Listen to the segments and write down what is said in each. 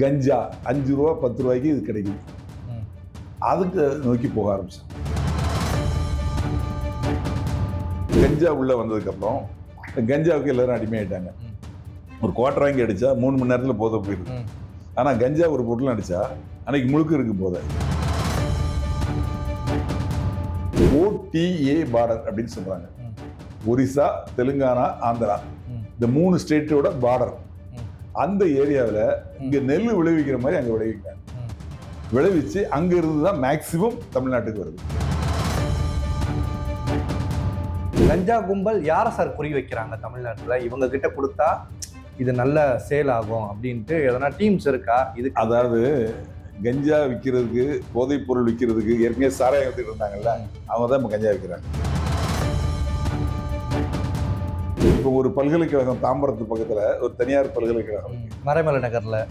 கஞ்சா அஞ்சு ரூபா பத்து ரூபாய்க்கு இது கிடைக்குது. அதுக்கு நோக்கி போக ஆரம்பிச்சேன். கஞ்சா உள்ளே வந்ததுக்கப்புறம் கஞ்சாவுக்கு எல்லாரும் அடிமையாயிட்டாங்க. ஒரு குவாட்டர் வாங்கி அடித்தா மூணு மணி நேரத்தில் போதை போயிருக்கு ஆனால் கஞ்சா ஒரு பொருள் அடித்தா அன்னைக்கு முழுக்க இருக்கு போதை. ஓடிஏ பார்டர் அப்படின்னு சொல்கிறாங்க ஒரிசா தெலுங்கானா ஆந்திரா. இந்த மூணு ஸ்டேட்டோட பார்டர். அந்த ஏரியாவில் இங்க நெல் விளைவிக்கிற மாதிரி அங்க விளைவிக்கிறாங்க. விளைவிச்சு அங்க இருந்து தான் மேக்சிமம் தமிழ்நாட்டுக்கு வருது. கஞ்சா கும்பல் யாரை சார் குறி வைக்கிறாங்க தமிழ்நாட்டுல? இவங்க கிட்ட கொடுத்தா இது நல்ல சேல் ஆகும் அப்படின்ட்டு எதனா டீம்ஸ் இருக்கா? இதுக்கு அதாவது கஞ்சா விற்கிறதுக்கு போதைப் பொருள் விற்கிறதுக்கு ஏற்கனவே சாராயம் வித்துட்டு இருந்தாங்கல்ல அவங்க தான் இப்போ கஞ்சா விற்கிறாங்க இப்போ ஒரு பல்கலைக்கழகம் தாம்பரத்து பக்கத்துல ஒரு தனியார் பல்கலைக்கழகம். மறைமலை நகர்ல.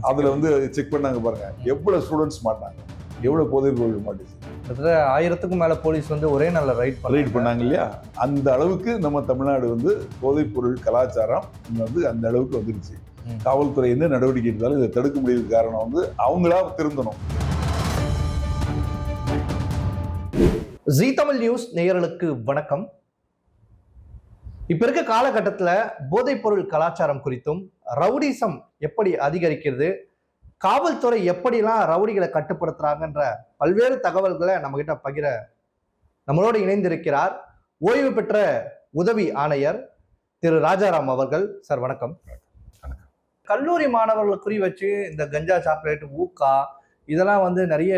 அதுல வந்து செக் பண்ணாங்க பாருங்க. எவ்வளவு ஸ்டூடெண்ட்ஸ் மாட்டாங்க. எவ்வளவு போதைப் பொருள் மாட்டுச்சு. கிட்டத்தட்ட ஆயிரத்துக்கும் மேல போலீஸ் வந்து ஒரே நாள்ல ரைட் ரைட் பண்ணாங்க இல்லையா? அந்த அளவுக்கு நம்ம தமிழ்நாடு வந்து போதைப் பொருள் கலாச்சாரம் வந்து அந்த அளவுக்கு வந்துருச்சு. ம். காவல்துறை என்ன நடவடிக்கை எடுத்தாலும் இதை தடுக்க முடியாத காரணம் வந்து அவங்களா திருந்தணும். ஜி தமிழ் நியூஸ் நேயர்களுக்கு வணக்கம். இப்ப இருக்க காலகட்டத்துல போதைப் பொருள் கலாச்சாரம் குறித்தும் ரவுடிசம் எப்படி அதிகரிக்கிறது காவல்துறை எப்படிலாம் ரவுடிகளை கட்டுப்படுத்துறாங்கன்ற பல்வேறு தகவல்களை நம்ம கிட்ட பகிர நம்மளோடு இணைந்திருக்கிறார் ஓய்வு பெற்ற உதவி ஆணையர் திரு ராஜாராம் அவர்கள். சார் வணக்கம். கல்லூரி மாணவர்களை குறி வச்சு இந்த கஞ்சா சாக்லேட் ஊக்கா இதெல்லாம் வந்து நிறைய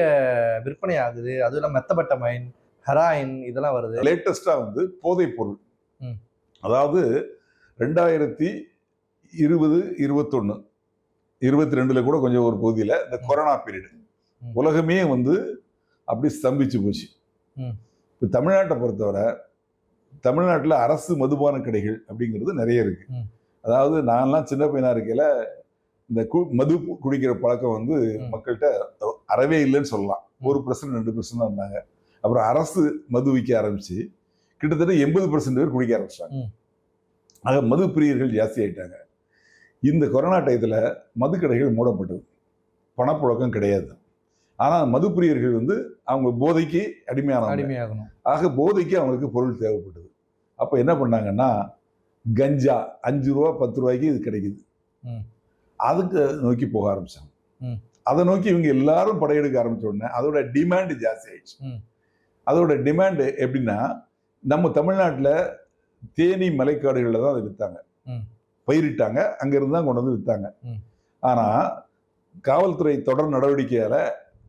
விற்பனை ஆகுது. அதுவும் இல்லாமல் மெத்தபட்டமைன் ஹெராயின் இதெல்லாம் வருது. லேட்டஸ்டா வந்து போதைப் பொருள். ம். அதாவது ரெண்டாயிரத்தி இருபது இருபத்தொன்னு இருபத்தி ரெண்டுல கூட கொஞ்சம் ஒரு பகுதியில் இந்த கொரோனா பீரியட். உலகமே வந்து அப்படி ஸ்தம்பிச்சு போச்சு. இப்போ தமிழ்நாட்டை பொறுத்தவரை தமிழ்நாட்டில் அரசு மதுபான கடைகள் அப்படிங்கிறது நிறைய இருக்கு ம். அதாவது நான்லாம் சின்ன பையனா இருக்கையில இந்த கு மது குடிக்கிற பழக்கம் வந்து. மக்கள்கிட்ட அறவே இல்லைன்னு சொல்லலாம் ஒரு பர்சன்ட் ரெண்டு பர்சன்ட் தான் இருந்தாங்க அப்புறம் அரசு மது விற்க ஆரம்பிச்சு கிட்டத்தட்ட எண்பது பர்சன்ட் பேர் குடிக்க ஆரம்பிச்சிட்டாங்க. ஆக மது பிரியர்கள் ஜாஸ்தி ஆயிட்டாங்க. இந்த கொரோனா டயத்தில் மது கடைகள் மூடப்பட்டது. பணப்புழக்கம் கிடையாது. ஆனால் மது பிரியர்கள் வந்து அவங்க போதைக்கு அடிமையானவங்க. அடிமையாகணும். ஆக போதைக்கு அவங்களுக்கு பொருள் தேவைப்பட்டது. அப்போ என்ன பண்ணாங்கன்னா கஞ்சா அஞ்சு ரூபா பத்து ரூபாய்க்கு இது கிடைக்குது. அதுக்கு நோக்கி போக ஆரம்பிச்சாங்க. அதை நோக்கி இவங்க எல்லாரும் படையெடுக்க ஆரம்பிச்ச உடனே அதோட டிமாண்ட் ஜாஸ்தி ஆயிடுச்சு. அதோட டிமாண்ட் எப்படின்னா நம்ம தமிழ்நாட்டில் தேனி மலைக்காடுகளில் தான் அதை விற்றாங்க. பயிரிட்டாங்க அங்கிருந்து தான் கொண்டு வந்து விற்றாங்க. ஆனால் காவல்துறை தொடர் நடவடிக்கையால்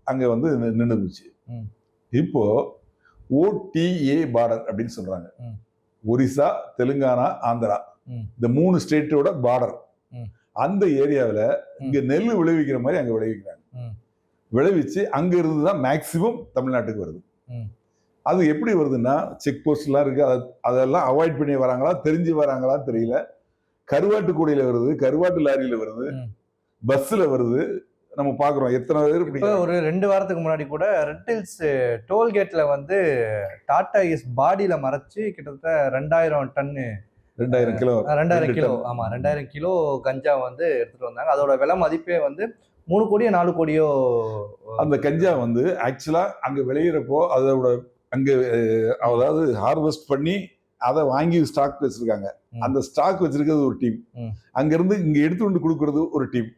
அங்கே வந்து நின்று போச்சு ம். இப்போ ஓடிஏ பார்டர் அப்படின்னு சொல்றாங்க ம். ஒரிசா தெலுங்கானா ஆந்திரா. இந்த மூணு ஸ்டேட்டோட பார்டர். அந்த ஏரியாவில் இங்க நெல் விளைவிக்கிற மாதிரி அங்க விளைவிக்கிறாங்க. விளைவிச்சு அங்க இருந்து தான் மேக்சிமம் தமிழ்நாட்டுக்கு வருது. அது எப்படி வருதுன்னா செக் போஸ்ட்லாம் இருக்கு. அது- அதெல்லாம் அவாய்ட் பண்ணி வராங்களா தெரிஞ்சு வராங்களா தெரியல. கருவாட்டு கூடையில வருது கருவாட்டு லாரியில வருது ம். பஸ்ல வருது. நம்ம பாக்குறோம் எத்தனை பேர் இப்போ ஒரு ரெண்டு வாரத்துக்கு முன்னாடி கூட ரெட்டில்ஸ் டோல்கேட்ல வந்து டாடா இஸ் பாடியில மறைச்சு கிட்டத்தட்ட ரெண்டாயிரம் டன்னு ரெண்டாயிரம் கிலோ. ரெண்டாயிரம் ரெண்டு கிலோ. டன். ஆமா ரெண்டாயிரம் கிலோ கஞ்சா வந்து எடுத்துட்டு வந்தாங்க. அதோட விலை மதிப்பே வந்து மூணு கோடியோ நாலு கோடியோ அந்த கஞ்சா வந்து ஆக்சுவலா அங்க விளையிறப்போ அதோட அங்க அதாவது ஹார்வெஸ்ட் பண்ணி அதை வாங்கி ஸ்டாக் வச்சிருக்காங்க. அந்த ஸ்டாக் வச்சிருக்கிறது ஒரு டீம் ம். அங்க இருந்து இங்க எடுத்து வந்து கொடுக்கறது ஒரு டீம்.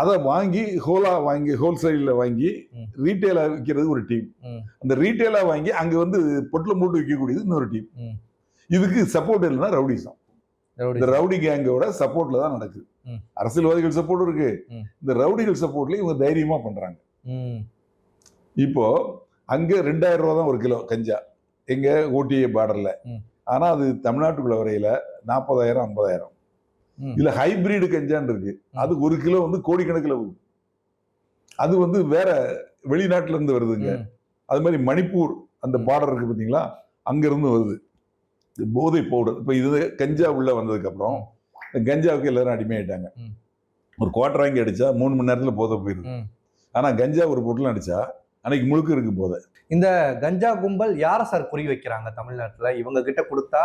அதை வாங்கி ஹோலா வாங்கி ஹோல்சேல்ல வாங்கி ம். ரீட்டைலா விற்கிறது ஒரு டீம். அந்த ரீட்டைலா வாங்கி அங்க வந்து பொட்டில் மூட்டு விற்கக்கூடியது இன்னொரு டீம். இதுக்கு சப்போர்ட் இல்லைன்னா ரவுடிசம் இந்த ரவுடி கேங்கோட சப்போர்ட்ல தான் நடக்குது. அரசியல்வாதிகள் சப்போர்ட் இருக்கு. இந்த ரவுடிகள் சப்போர்ட்ல இவங்க தைரியமா பண்றாங்க. இப்போ அங்க ரெண்டாயிரம் ரூபா தான் ஒரு கிலோ கஞ்சா. எங்க ஓடிஏ பார்டர்ல ம். ஆனா அது தமிழ்நாட்டுக்குள்ள வரையில நாற்பதாயிரம் ஐம்பதாயிரம். இதுல ஹைபிரிட் கஞ்சான்னு இருக்கு. அது ஒரு கிலோ வந்து கோடிக்கணக்கில் வரும். அது வந்து வேற வெளிநாட்டுல இருந்து வருதுங்க. அது மாதிரி மணிப்பூர் அந்த. பார்டர் இருக்கு பாத்தீங்களா? அங்க இருந்து வருது போதை பவுடர் இப்ப இது கஞ்சா உள்ள வந்ததுக்கு அப்புறம் கஞ்சாவுக்கு எல்லாரும் அடிமையாயிட்டாங்க. ஒரு குவார்டர் வாங்கி அடிச்சா மூணு மணி நேரத்துல போதை போயிருது ம். ஆனா கஞ்சா ஒரு பொருள் அடிச்சா அன்னைக்கு முழுக்க இருக்கு போதை. இந்த கஞ்சா கும்பல் யாரை சார் குறி வைக்கிறாங்க தமிழ்நாட்டுல? இவங்க கிட்ட கொடுத்தா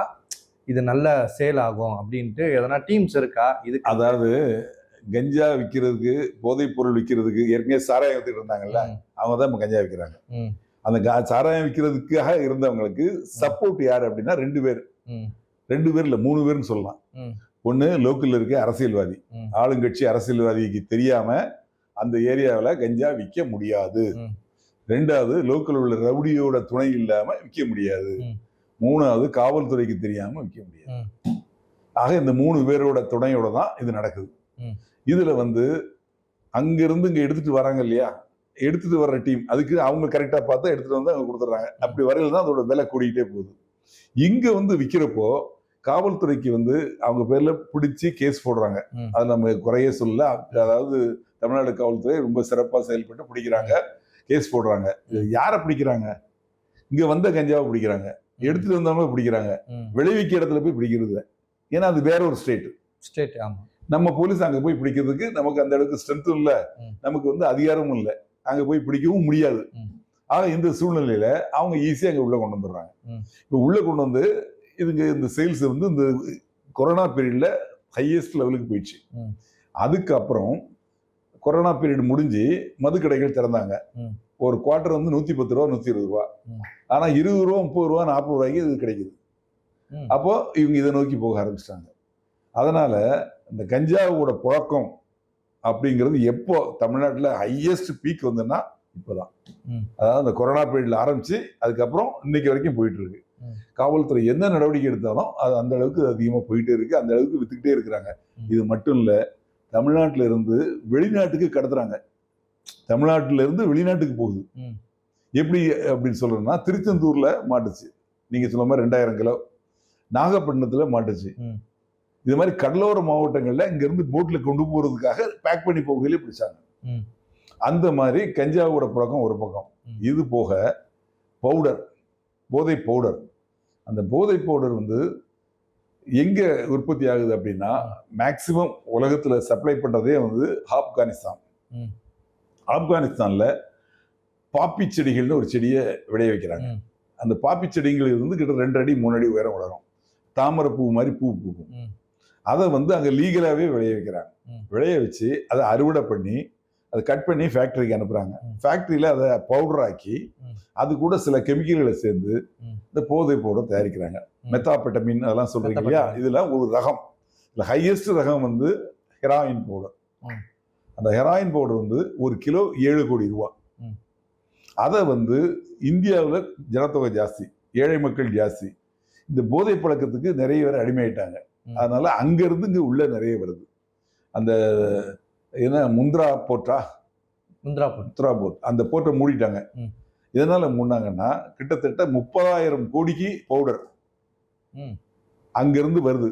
இது நல்ல சேல் ஆகும் அப்படின்ட்டு எதனா டீம்ஸ் இருக்கா? இதுக்கு அதாவது கஞ்சா விற்கிறதுக்கு போதைப் பொருள் விற்கிறதுக்கு ஏற்கனவே சாராயம் வித்துட்டு இருந்தாங்கல்ல? அவங்க தான் இப்போ கஞ்சா விற்கிறாங்க அந்த சாராயம் விற்கிறதுக்காக இருந்தவங்களுக்கு சப்போர்ட் யார் அப்படின்னா ரெண்டு பேர். ரெண்டு பேர் இல்ல மூணு பேர்னு சொல்லலாம். ஒண்ணு லோக்கல்ல இருக்க அரசியல்வாதி. ஆளுங்கட்சி அரசியல்வாதிக்கு தெரியாம அந்த ஏரியாவில் கஞ்சா விற்க முடியாது. ரெண்டாவது லோக்கல் உள்ள ரவுடியோட துணை இல்லாம விற்க முடியாது. மூணாவது காவல்துறைக்கு தெரியாம விற்க முடியாது. ஆக இந்த மூணு பேரோட துணையோட தான் இது நடக்குது. இதுல வந்து அங்கிருந்து இங்க எடுத்துட்டு வராங்க இல்லையா? எடுத்துட்டு வர்ற டீம் அதுக்கு அவங்க கரெக்டா பார்த்து எடுத்துட்டு வந்து அவங்க கொடுத்துட்றாங்க. அப்படி வரையில தான் அதோட விலை கூடிக்கிட்டே போகுது. இங்க வந்து விற்கிறப்போ காவல்துறைக்கு வந்து அவங்க பேர்ல பிடிச்சி கேஸ் போடுறாங்க. அது நம்ம குறைய சொல்ல அதாவது தமிழ்நாடு காவல்துறை ரொம்ப சிறப்பா செயல்பட்டு பிடிக்கிறாங்க. கேஸ் போடுறாங்க யாரை பிடிக்கிறாங்க இங்க வந்த கஞ்சாவை பிடிக்கிறாங்க எடுத்துட்டு வந்தவங்க பிடிக்கிறாங்க. விளைவிக்க இடத்துல போய் பிடிக்கிறது. ஏன்னா அது வேற ஒரு ஸ்டேட் ஸ்டேட் ஆமா நம்ம போலீஸ் அங்க போய் பிடிக்கிறதுக்கு நமக்கு அந்த அளவுக்கு ஸ்ட்ரென்த்தும் இல்ல. நமக்கு வந்து அதிகாரமும் இல்ல அங்க போய் பிடிக்கவும் முடியாது. ஆக இந்த சூழ்நிலையில அவங்க ஈஸியா அங்க உள்ள கொண்டு வந்துடுறாங்க. இப்போ உள்ள கொண்டு வந்து இதுங்க இந்த சேல்ஸ் வந்து இந்த கொரோனா பீரியட்ல ஹையஸ்ட் லெவலுக்கு போயிடுச்சு. அதுக்கப்புறம் கொரோனா பீரியட் முடிஞ்சு மதுக்கடைகள் திறந்தாங்க ம். ஒரு குவார்டர் வந்து நூத்தி பத்து ரூபா நூத்தி இருபது ரூபா ம். ஆனா இருபது ரூபா முப்பது ரூபா நாற்பது ரூபாய்க்கு இது கிடைக்குது ம். அப்போ இவங்க இதை நோக்கி போக ஆரம்பிச்சிட்டாங்க அதனால இந்த கஞ்சாவோட புழக்கம் அப்படிங்கிறது எப்போ தமிழ்நாட்டில் ஹையஸ்ட் பீக் வந்துன்னா இப்போதான். அதாவது அந்த கொரோனா பீரியட்ல ஆரம்பிச்சு அதுக்கப்புறம் இன்னைக்கு வரைக்கும் போயிட்டு இருக்கு. காவல்துறை எந்த நடவடிக்கை எடுத்தாலும் அது அந்த அளவுக்கு அதிகமாக போயிட்டே இருக்கு அந்த அளவுக்கு வித்துக்கிட்டே இருக்கிறாங்க. இது மட்டும் இல்ல தமிழ்நாட்டில இருந்து வெளிநாட்டுக்கு கடத்துறாங்க தமிழ்நாட்டில இருந்து வெளிநாட்டுக்கு போகுது. எப்படி அப்படின்னு சொல்றேன்னா திருச்செந்தூர்ல மாட்டுச்சு நீங்க சொன்ன மாதிரி ரெண்டாயிரம் கிலோ நாகப்பட்டினத்துல மாட்டுச்சு. இது மாதிரி கடலோர மாவட்டங்கள்ல இங்க இருந்து போட்ல கொண்டு போறதுக்காக பேக் பண்ணி போகையிலே பிடிச்சாங்க. அந்த மாதிரி கஞ்சாவோட புழக்கம் ஒரு பக்கம். இது போக பவுடர் போதை பவுடர் அந்த போதை பவுடர் வந்து எங்க உற்பத்தி ஆகுது அப்படின்னா மேக்சிமம் உலகத்துல சப்ளை பண்றதே வந்து ஆப்கானிஸ்தான். ஆப்கானிஸ்தான்ல பாப்பி செடிகள்னு ஒரு செடியை விளைய வைக்கிறாங்க. அந்த பாப்பி செடிகள் வந்து கிட்ட ரெண்டு அடி மூணு அடி உயரம் வளரும் தாமரை பூ மாதிரி பூ பூக்கும். அதை வந்து அங்க லீகலாவே விளைய வைக்கிறாங்க. விளைய வச்சு அதை அறுவடை பண்ணி அதை கட் பண்ணி ஃபேக்டரிக்கு அனுப்புறாங்க ம். ஃபேக்டரியில அதை பவுடர் ஆக்கி. அது கூட சில கெமிக்கல்களை சேர்ந்து. இந்த போதை பவுடர் தயாரிக்கிறாங்க. மெத்தாபெட்டமின் அதெல்லாம் சொல்றீங்க இல்லையா. இதெல்லாம் ஒரு ரகம். இதுல ஹையஸ்ட் ரகம் வந்து ஹெராயின் பவுடர். அந்த ஹெராயின் பவுடர் வந்து ஒரு கிலோ ஏழு கோடி ரூபா. அதை வந்து இந்தியாவில் ஜனத்தொகை ஜாஸ்தி ஏழை மக்கள் ஜாஸ்தி. இந்த போதை பழக்கத்துக்கு நிறைய பேர் அடிமையாயிட்டாங்க. அதனால அங்கிருந்து இங்க உள்ள நிறைய வருது. அந்த என்ன முந்திரா போட்டா முந்திரா போட்டு. முத்ரா போட் அந்த போட்டை மூடிட்டாங்க. ம். இதனால மூடினாங்கன்னா கிட்டத்தட்ட முப்பதாயிரம் கோடிக்கு பவுடர் ம். அங்கிருந்து வருது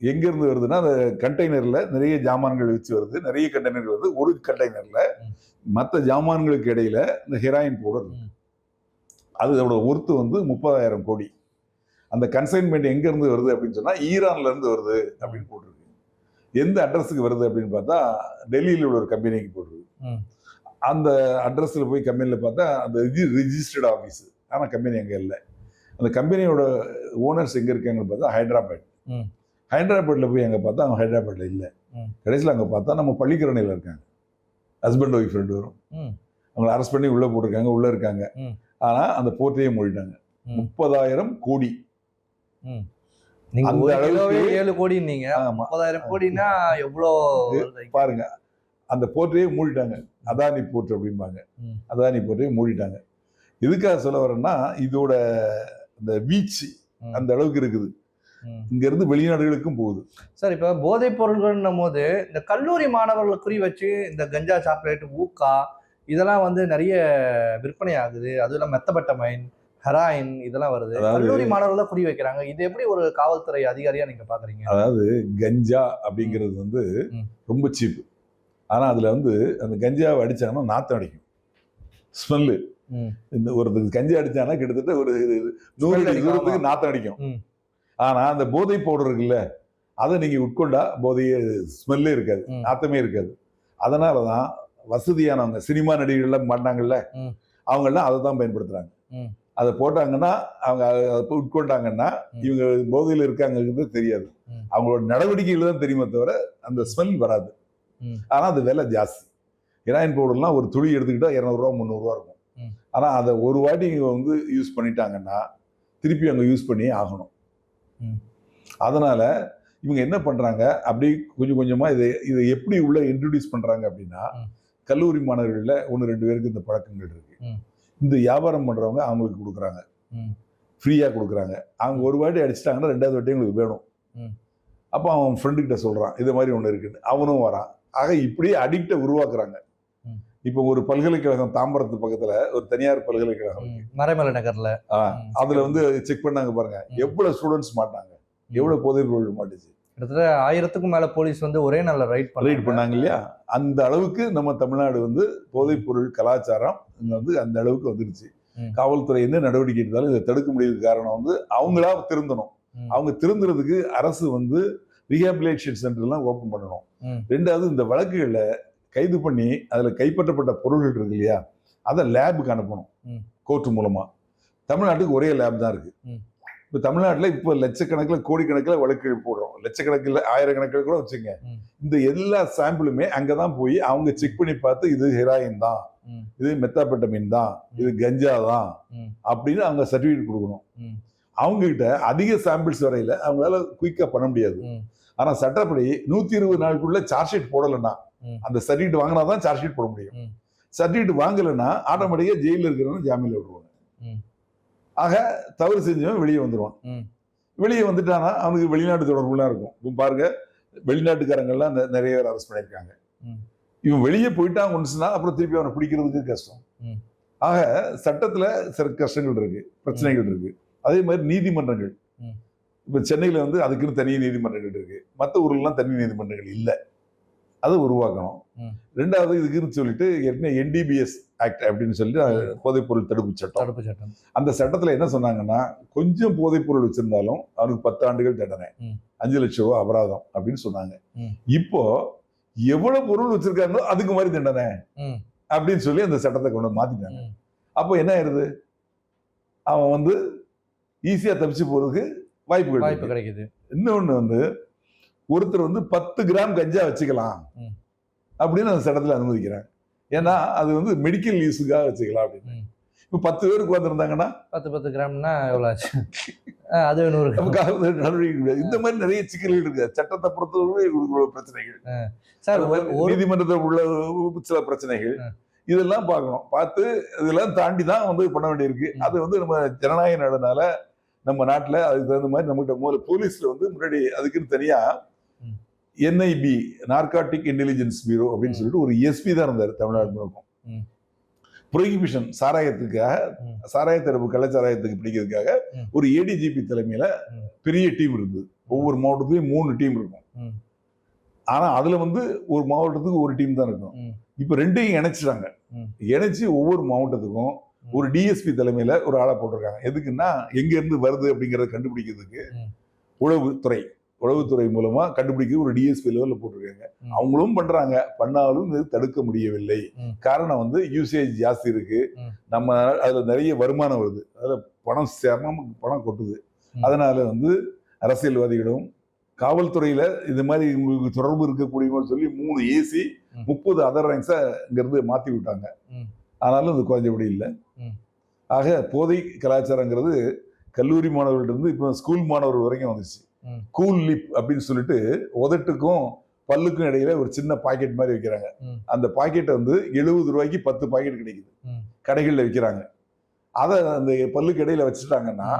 எங்க இருந்து வருதுன்னா அந்த கண்டெய்னர்ல நிறைய ஜாமான்கள் வச்சு வருது நிறைய கண்டெய்னர் வருது ஒரு கண்டெய்னர்ல. மற்ற ஜாமான்களுக்கு இடையில இந்த ஹெராயின் பவுடர். ம். அதோட ஒர்த்து வந்து முப்பதாயிரம் கோடி அந்த கன்சைன்மெண்ட் எங்க இருந்து வருது அப்படின்னு சொன்னா ஈரான்ல இருந்து வருது அப்படின்னு போட்டிருக்கு எந்த அட்ரஸுக்கு வருது அப்படின்னு பார்த்தா டெல்லியில் உள்ள ஒரு கம்பெனிக்கு போட்டிருக்கு. அந்த அட்ரஸ்ல போய் கம்பெனியில் பார்த்தா அந்த ரிஜிஸ்டர்ட் ஆஃபீஸ் ஆனால் கம்பெனி அங்கே இல்லை அந்த கம்பெனியோட ஓனர்ஸ் எங்கே இருக்காங்கன்னு பார்த்தா ஹைதராபாத் ம். ஹைதராபாத்தில் போய் அங்கே பார்த்தா அவங்க ஹைதராபாத்தில் இல்லை. கடைசியில் அங்கே பார்த்தா நம்ம பள்ளிக்கரணையில் இருக்காங்க ஹஸ்பண்ட் ஒய்ஃப் ரெண்டு பேரும் ம். அவங்களை அரெஸ்ட் பண்ணி உள்ளே போட்டிருக்காங்க உள்ளே இருக்காங்க. ஆனால் அந்த போர்ட்டையே மூடிட்டாங்க. முப்பதாயிரம் கோடி. நீங்க ஏழு கோடின்னீங்க ஆமா முப்பதாயிரம் கோடினா எவ்வளோ? பாருங்க அந்த போர்ட்டையே மூடிட்டாங்க. அதானி போர்ட் அப்படிம்பாங்க. அதானி போர்ட்டையே மூடிட்டாங்க. எதுக்காக சொல்ல வரேன்னா இதோட இந்த வீச்சு. அந்த அளவுக்கு இருக்குது. ம். இங்க இருந்து வெளிநாடுகளுக்கும் போகுது. சார் இப்போ போதைப் பொருள்கள்னும் போது இந்த கல்லூரி மாணவர்களை குறி வச்சு இந்த கஞ்சா சாக்லேட் ஊக்கா இதெல்லாம் வந்து நிறைய விற்பனை ஆகுது. அதுவும் இல்லாமல் மெத்தபட்டமைன் ஹெராயின் இதெல்லாம் வருது. கல்லூரி மாணவர்களை குறி வைக்கிறாங்க. இது எப்படி ஒரு காவல்துறை அதிகாரியா நீங்க பாக்குறீங்க? அதாவது கஞ்சா அப்படிங்கிறது வந்து. ரொம்ப சீப் ஆனா அதுல வந்து அந்த கஞ்சாவை அடிச்சாங்கன்னா நாத்தம் அடிக்கும் ஸ்மெல்லு. இந்த ஒருத்தருக்கு கஞ்சா அடிச்சானா கிட்டத்தட்ட ஒரு நூறு தூரத்துக்கு. நாத்தம் அடிக்கும் ம். ஆனா அந்த போதை பவுடர் இருக்குல்ல அதை நீங்க உட்கொண்டா போதைய ஸ்மெல்லே இருக்காது. நாத்தமே இருக்காது அதனாலதான் வசதியானவங்க சினிமா நடிகர்கள்லாம் பண்ணாங்கல்ல. அவங்கெல்லாம் அதை தான் பயன்படுத்துறாங்க ம். அதை போட்டாங்கன்னா அவங்க அதை உட்கொண்டாங்கன்னா. இவங்க போதையில் இருக்காங்கிறது தெரியாது. அவங்களோட நடவடிக்கைகள் தான் தெரியுமே தவிர அந்த ஸ்மெல் வராது ம். ஆனா அது விலை ஜாஸ்தி ஹெராயின் பவுடர்லாம் ஒரு துளி எடுத்துக்கிட்டா இரநூறுவா முந்நூறுரூவா இருக்கும் ம். ஆனா அதை ஒரு வாட்டி இங்க வந்து யூஸ் பண்ணிட்டாங்கன்னா திருப்பி அங்க யூஸ் பண்ணியே ஆகணும். அதனால இவங்க என்ன பண்றாங்க அப்படி கொஞ்சம் கொஞ்சமா இதை இதை எப்படி உள்ள இன்ட்ரடியூஸ் பண்றாங்க அப்படின்னா. கல்லூரி மாணவர்கள்ல ஒன்று ரெண்டு பேருக்கு இந்த பழக்கங்கள் இருக்கு ம். இந்த வியாபாரம் பண்றவங்க அவங்களுக்கு கொடுக்குறாங்க ம். ஃப்ரீயா கொடுக்குறாங்க அவங்க ஒரு வாட்டி அடிச்சிட்டாங்கன்னா ரெண்டாவது வாட்டி உங்களுக்கு வேணும். அப்போ அவன் ஃப்ரெண்டு கிட்ட சொல்றான் இது மாதிரி ஒன்று இருக்குன்னு அவனும் வரான் ஆக இப்படியே அடிக்டை உருவாக்குறாங்க. இப்போ ஒரு பல்கலைக்கழகம் தாம்பரத்து பக்கத்துல ஒரு தனியார் பல்கலைக்கழகம். மறைமலை நகர்ல. அதுல வந்து செக் பண்ணாங்க பாருங்க. எவ்வளவு ஸ்டூடெண்ட்ஸ் மாட்டாங்க எவ்வளவு போதைப் பொருள் மாட்டுச்சு கிட்டத்தட்ட ஆயிரத்துக்கும் மேல போலீஸ் வந்து ஒரே நாள்ல ரைட் ரைட் பண்ணாங்க இல்லையா அந்த அளவுக்கு நம்ம தமிழ்நாடு வந்து போதைப் பொருள் கலாச்சாரம் வந்து அந்த அளவுக்கு வந்துருச்சு ம். காவல்துறை என்ன நடவடிக்கை எடுத்தாலும் இதை தடுக்க முடியாத காரணம் வந்து அவங்களா திருந்தணும். அவங்க திருந்துறதுக்கு அரசு வந்து ரீஹாபிலேஷன் சென்டர்லாம் ஓபன் பண்ணணும். ரெண்டாவது இந்த வழக்குகளை கைது பண்ணி அதுல கைப்பற்றப்பட்ட பொருள்கள் இருக்கு இல்லையா? அதை லேபுக்கு அனுப்பணும். கோர்ட் மூலமா. தமிழ்நாட்டுக்கு ஒரே லேப் தான் இருக்கு. இப்போ தமிழ்நாட்டில் இப்போ லட்சக்கணக்கில் கோடிக்கணக்கில் வழக்குகள் போடுறோம். லட்சக்கணக்கில் ஆயிரக்கணக்கில் கூட வச்சுங்க. இந்த எல்லா சாம்பிளுமே அங்கே தான் போய் அவங்க செக் பண்ணி பார்த்து இது ஹெராயின் தான். இது மெத்தாபெட்டமின் தான். இது கஞ்சா தான். அப்படின்னு அவங்க சர்டிஃபிகேட் கொடுக்கணும். ம். அவங்க கிட்ட அதிக சாம்பிள்ஸ் வரையில அவங்களால குயிக்கா பண்ண முடியாது ம். ஆனா சட்டப்படி நூத்தி இருபது நாளுக்குள்ள சார்ஜ் ஷீட் போடலைன்னா. அந்த சர்டிஃபிகேட் வாங்கினா தான் சார்ஜ் ஷீட் போட முடியும். சர்டிஃபிகேட் வாங்கலைன்னா ஆட்டோமேட்டிக்கா ஜெயில இருக்கிறவங்க ஜாமீன்ல விடுவாங்க. ஆக தவறு செஞ்சவன் வெளியே வந்துருவான் ம். வெளியே வந்துட்டானா அவனுக்கு வெளிநாட்டு தொடர்புலாம் இருக்கும் இப்போ பாருங்க வெளிநாட்டுக்காரங்கள்லாம் நிறைய பேர் அரெஸ்ட் பண்ணியிருக்காங்க. இவன் வெளியே போயிட்டான் ஒன்றுனா அப்புறம் திருப்பி அவனை பிடிக்கிறதுக்கு கஷ்டம். ஆக சட்டத்துல சில கஷ்டங்கள் இருக்கு பிரச்சனைகள் இருக்கு அதே மாதிரி நீதிமன்றங்கள். இப்போ சென்னையில வந்து அதுக்குன்னு தனி நீதிமன்றங்கள் இருக்கு மற்ற ஊர்லாம் தனி நீதிமன்றங்கள் இல்லை அதை உருவாக்கணும். ரெண்டாவது இதுக்குன்னு சொல்லிட்டு என்ன என்டிபிஎஸ் ஆக்ட் அப்படின்னு சொல்லி போதைப்பொருள் தடுப்பு சட்டம் தடுப்பு சட்டம் அந்த சட்டத்துல என்ன சொன்னாங்கன்னா கொஞ்சம் போதைப் பொருள் வச்சிருந்தாலும் அவனுக்கு பத்து ஆண்டுகள் தண்டனை. அஞ்சு லட்சம் ரூபாய் அபராதம் அப்படின்னு சொன்னாங்க. இப்போ எவ்வளவு பொருள் வச்சிருக்காங்களோ அதுக்கு மாதிரி தண்டனை. அப்படின்னு சொல்லி அந்த சட்டத்தை கொண்டு வந்து மாத்திட்டாங்க. அப்போ என்ன ஆயிருது அவன் வந்து ஈஸியா தப்பிச்சு வாய்ப்புகள் வாய்ப்பு இருக்கு. கிடைக்குது இன்னொன்னு வந்து ஒருத்தர் வந்து பத்து கிராம் கஞ்சா வச்சுக்கலாம். அப்படின்னு அந்த சட்டத்துல அனுமதிக்கிறாங்க ஏன்னா அது வந்து மெடிக்கல் யூஸுக்காக வச்சுக்கலாம் அப்படின்னு. இப்போ பத்து பேருக்கு வந்திருந்தாங்கன்னா பத்து பத்து கிராம்னா எவ்வளவு ஆச்சு அது நூறு நடவடிக்கை கிடையாது. இந்த மாதிரி நிறைய சிக்கல்கள் இருக்கு சட்டத்தை பொறுத்தவரை பிரச்சனைகள் சார் நீதிமன்றத்தில் உள்ள சில பிரச்சனைகள். இதெல்லாம் பார்க்கணும் பார்த்து இதெல்லாம் தாண்டி தான் வந்து பண்ண வேண்டியிருக்கு. அது வந்து நம்ம ஜனநாயக நாடுனால நம்ம நாட்டுல அதுக்கு தகுந்த மாதிரி நம்மகிட்ட முதல்ல போலீஸ்ல வந்து முன்னாடி அதுக்குன்னு தனியா ம். என்ஐபி நார்காட்டிக் இன்டெலிஜென்ஸ் பியூரோ அப்படின்னு. சொல்லிட்டு ஒரு எஸ்பி தான் இருந்தார் தமிழ்நாடு முழுக்கும் ம். ப்ரொஹிபிஷன் சாராயத்துக்காக. சாராய தடுப்பு கள்ளச்சாராயத்துக்கு பிடிக்கிறதுக்காக. ஒரு ஏடிஜிபி தலைமையில. பெரிய டீம் இருந்தது ஒவ்வொரு மாவட்டத்துலயும் மூணு டீம் இருக்கும் ம். ஆனா அதுல வந்து ஒரு மாவட்டத்துக்கு ஒரு டீம் தான் இருக்கும். இப்ப ரெண்டையும் இணைச்சிட்டாங்க. இணைச்சு ஒவ்வொரு மாவட்டத்துக்கும் ஒரு டிஎஸ்பி தலைமையில ஒரு ஆளை போட்டிருக்காங்க எதுக்குன்னா எங்க இருந்து வருது அப்படிங்கறத கண்டுபிடிக்கிறதுக்கு. உளவுத்துறை உளவுத்துறை மூலமா கண்டுபிடிக்க ஒரு டிஎஸ்பி லெவல்ல போட்டிருக்காங்க. அவங்களும் பண்றாங்க பண்ணாலும் இது தடுக்க முடியவில்லை. காரணம் வந்து யூசேஜ் ஜாஸ்தி இருக்கு. நம்ம அதுல நிறைய வருமானம் வருது அதுல பணம் சேரணும் பணம் கொட்டுது. அதனால வந்து அரசியல்வாதிகளும் காவல்துறையில இது மாதிரி உங்களுக்கு தொடர்பு இருக்கக்கூடியவங்க சொல்லி மூணு ஏசி. முப்பது அதர் ரேங்க்ஸை இங்கிருந்து மாத்தி விட்டாங்க. ஆனாலும் இது குறைஞ்சபடி இல்லை. ஆக போதை கலாச்சாரங்கிறது கல்லூரி மாணவர்கள்ட்ட இருந்து இப்போ ஸ்கூல் மாணவர்கள் வரைக்கும் வந்துச்சு. கூல் லிப் அப்படின்னு சொல்லிட்டு உதட்டுக்கும் பல்லுக்கும் இடையில ஒரு சின்ன பாக்கெட் மாதிரி வைக்கிறாங்க. அந்த பாக்கெட்டை வந்து எழுபது ரூபாய்க்கு பத்து பாக்கெட் கிடைக்குது. கடைகளில் விற்கிறாங்க அதை அந்த பல்லுக்கு இடையில வச்சுட்டாங்கன்னா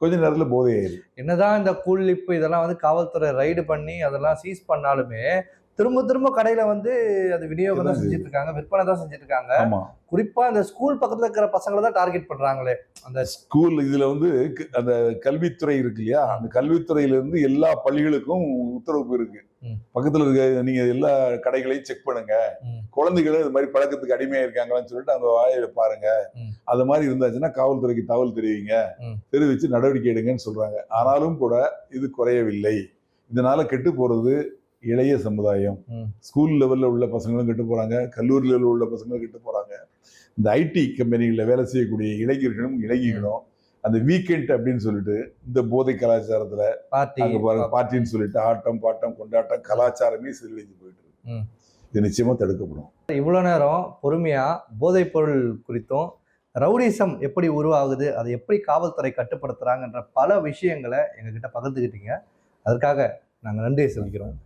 கொஞ்ச நேரத்துல போதை என்னதான் இந்த கூலிப்பு இதெல்லாம் வந்து காவல்துறை ரைடு பண்ணி அதெல்லாம் சீஸ் பண்ணாலுமே திரும்ப திரும்ப கடையில வந்து அது விநியோகம் தான் செஞ்சுட்டு இருக்காங்க விற்பனை தான் செஞ்சுட்டு இருக்காங்க குறிப்பா இந்த ஸ்கூல் பக்கத்துல இருக்கிற பசங்களை தான் டார்கெட் பண்றாங்களே. அந்த ஸ்கூல் இதுல வந்து அந்த கல்வித்துறை இருக்கு இல்லையா? அந்த கல்வித்துறையில இருந்து எல்லா பள்ளிகளுக்கும் உத்தரவு இருக்கு. பக்கத்துல இருக்க நீங்க எல்லா கடைகளையும் செக் பண்ணுங்க. குழந்தைகளும் இது மாதிரி பழக்கத்துக்கு அடிமையா இருக்காங்களான்னு சொல்லிட்டு அந்த வாயில பாருங்க. அது மாதிரி இருந்தாச்சுன்னா காவல்துறைக்கு தகவல் தெரிவிங்க. தெரிவிச்சு நடவடிக்கை எடுங்கன்னு சொல்றாங்க. ஆனாலும் கூட இது குறையவில்லை. இதனால கெட்டு போறது இளைய சமுதாயம். ஸ்கூல் லெவல்ல உள்ள பசங்களும் கெட்டு போறாங்க. கல்லூரி லெவலில் உள்ள பசங்களும் கெட்டு போறாங்க. இந்த ஐடி கம்பெனிகளில் வேலை செய்யக்கூடிய இளைஞர்களும் இளைஞர்களும் அந்த வீக்கெண்ட் அப்படின்னு சொல்லிட்டு இந்த போதை கலாச்சாரத்துல அங்க பாருங்க பார்ட்டின்னு சொல்லிட்டு ஆட்டம் பாட்டம் கொண்டாட்டம் கலாச்சாரமே சீரழிஞ்சு போயிட்டு இருக்கு. இது நிச்சயமாக தடுக்கப்படும். இவ்வளோ நேரம் பொறுமையா போதைப் பொருள் குறித்தும் ரவுடிசம் எப்படி உருவாகுது அதை எப்படி காவல்துறை கட்டுப்படுத்துறாங்கன்ற பல விஷயங்களை எங்ககிட்ட பகிர்ந்துக்கிட்டீங்க அதற்காக நாங்கள் நன்றியை செலுத்துகிறோம்